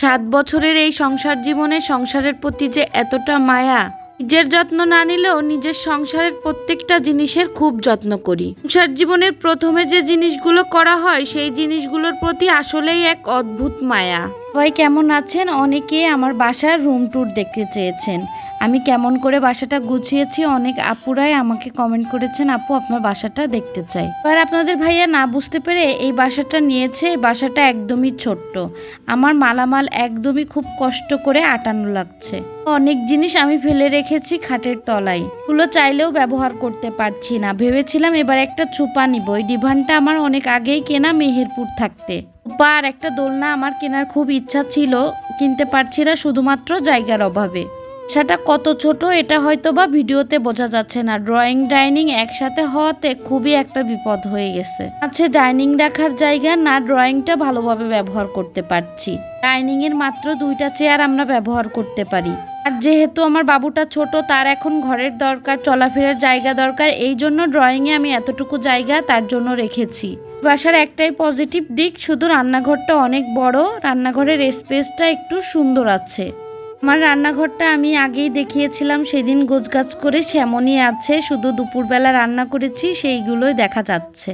সাত বছরের এই সংসার জীবনে সংসারের প্রতি যে এতটা মায়া, নিজের যত্ন না নিলেও নিজের সংসারের প্রত্যেকটা জিনিসের খুব যত্ন করি। সংসার জীবনের প্রথমে যে জিনিসগুলো করা হয়, সেই জিনিসগুলোর প্রতি আসলেই এক অদ্ভুত মায়া। সবাই কেমন আছেন? অনেকে আমার বাসার রুম ট্যুর দেখতে চেয়েছেন। আমি কেমন করে বাসাটা গুছিয়েছি, অনেক আপুরাই আমাকে কমেন্ট করেছেন, আপু, আপনার বাসাটা দেখতে চাই। এবার আপনাদের ভাইয়া না বুঝতে পেরে এই বাসাটা নিয়েছে, এই বাসাটা একদমই ছোট্ট। আমার মালামাল একদমই খুব কষ্ট করে আটানো লাগছে। অনেক জিনিস আমি ফেলে রেখেছি খাটের তলায়। এগুলো চাইলেও ব্যবহার করতে পারছি না। ভেবেছিলাম এবার একটা চুপা নিব। এই ডিভানটা আমার অনেক আগেই কেনা মেহেরপুর থাকতে। আর একটা দোলনা আমার কেনার খুব ইচ্ছা ছিল, কিনতে পারছি না শুধুমাত্র জায়গার অভাবে। সেটা কত ছোট এটা হয়তো বা ভিডিওতে বোঝা যাচ্ছে না। ড্রয়িং, ডাইনিং একসাথে হওয়াতে খুবই একটা বিপদ হয়ে গেছে। আছে ডাইনিং রাখার জায়গা, না ড্রয়িংটা ভালোভাবে ব্যবহার করতে পারছি। ডাইনিং এর মাত্র দুইটা চেয়ার আমরা ব্যবহার করতে পারি। আর যেহেতু আমার বাবুটা ছোট, তার এখন ঘরের দরকার, চলাফেরার জায়গা দরকার, এই জন্য ড্রয়িংয়ে আমি এতটুকু জায়গা তার জন্য রেখেছি। বাসার একটাই পজিটিভ দিক, শুধু রান্নাঘরটা অনেক বড়, রান্নাঘরের স্পেসটা একটু সুন্দর আছে। আমার রান্নাঘরটা আমি আগেই দেখিয়েছিলাম, সেদিন গোছগাছ করে সেমনই আছে, শুধু দুপুরবেলা রান্না করেছি, সেইগুলোই দেখা যাচ্ছে।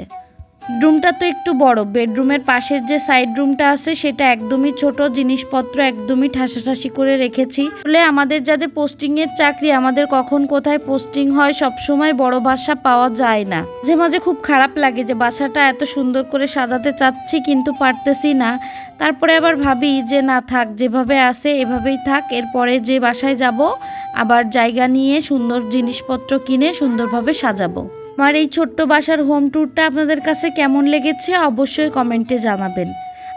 রুমটা তো একটু বড়। বেডরুমের পাশের যে সাইড রুমটা আছে, সেটা একদমই ছোট। জিনিসপত্র একদমই ঠাসাঠাসি করে রেখেছি। বলে আমাদের যাদের পোস্টিং এর চাকরি, আমাদের কখন কোথায় পোস্টিং হয় সব সময় বড় বাসা পাওয়া যায় না। যে মাঝে খুব খারাপ লাগে যে বাসাটা এত সুন্দর করে সাজাতে চাচ্ছি, কিন্তু পারতেছি না। তারপরে আবার ভাবি যে, না থাক, যেভাবে আছে, এভাবেই থাক। এরপরে যে বাসায় যাব, আবার জায়গা নিয়ে সুন্দর জিনিসপত্র কিনে সুন্দরভাবে সাজাবো। আমার এই ছোট্ট বাসার হোম ট্যুরটা আপনাদের কাছে কেমন লেগেছে অবশ্যই কমেন্টে জানাবেন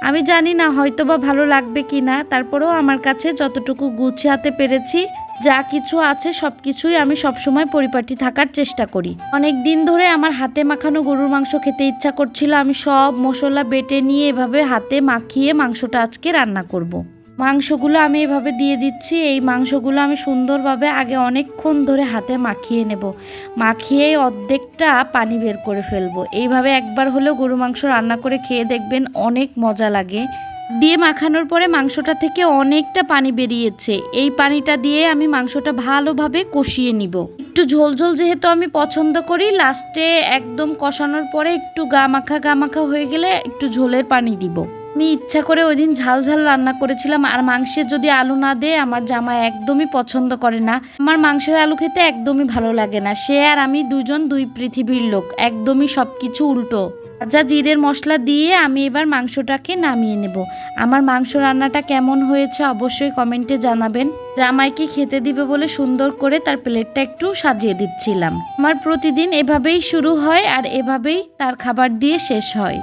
আমি জানি না হয়তো বা ভালো লাগবে কি না তারপরেও আমার কাছে যতটুকু গুছিয়াতে পেরেছি, যা কিছু আছে সব কিছুই আমি সবসময় পরিপাটি থাকার চেষ্টা করি অনেক দিন ধরে আমার হাতে মাখানো গরুর মাংস খেতে ইচ্ছা করছিল, আমি সব মশলা বেটে নিয়ে এভাবে হাতে মাখিয়ে মাংসটা আজকে রান্না করব। মাংসগুলো আমি এভাবে দিয়ে দিচ্ছি। এই মাংসগুলো আমি সুন্দরভাবে আগে অনেকক্ষণ ধরে হাতে মাখিয়ে নেব। মাখিয়ে অর্ধেকটা পানি বের করে ফেলব। এইভাবে একবার হলেও গরু মাংস রান্না করে খেয়ে দেখবেন অনেক মজা লাগে। দিয়ে মাখানোর পরে মাংসটা থেকে অনেকটা পানি বেরিয়েছে। এই পানিটা দিয়ে আমি মাংসটা ভালোভাবে কষিয়ে নিব। একটু ঝোল ঝোল যেহেতু আমি পছন্দ করি, লাস্টে একদম কষানোর পরে একটু গা মাখা গা মাখা হয়ে গেলে একটু ঝোলের পানি দিব। আমি ইচ্ছা করে ওই দিন ঝাল ঝাল রান্না করেছিলাম, আর মাংসের যদি আলু না দেয়, আমার জামা একদমই পছন্দ করে না। আমার মাংসের আলু খেতে একদমই ভালো লাগে না। সে আর আমি দুজন দুই পৃথিবীর লোক, একদমই সব কিছু উল্টো। ভাজা জিরের মশলা দিয়ে আমি এবার মাংসটাকে নামিয়ে নেব। আমার মাংস রান্নাটা কেমন হয়েছে অবশ্যই কমেন্টে জানাবেন। জামাইকে খেতে দিবে বলে সুন্দর করে তার প্লেটটা একটু সাজিয়ে দিচ্ছিলাম। আমার প্রতিদিন এভাবেই শুরু হয়, আর এভাবেই তার খাবার দিয়ে শেষ হয়।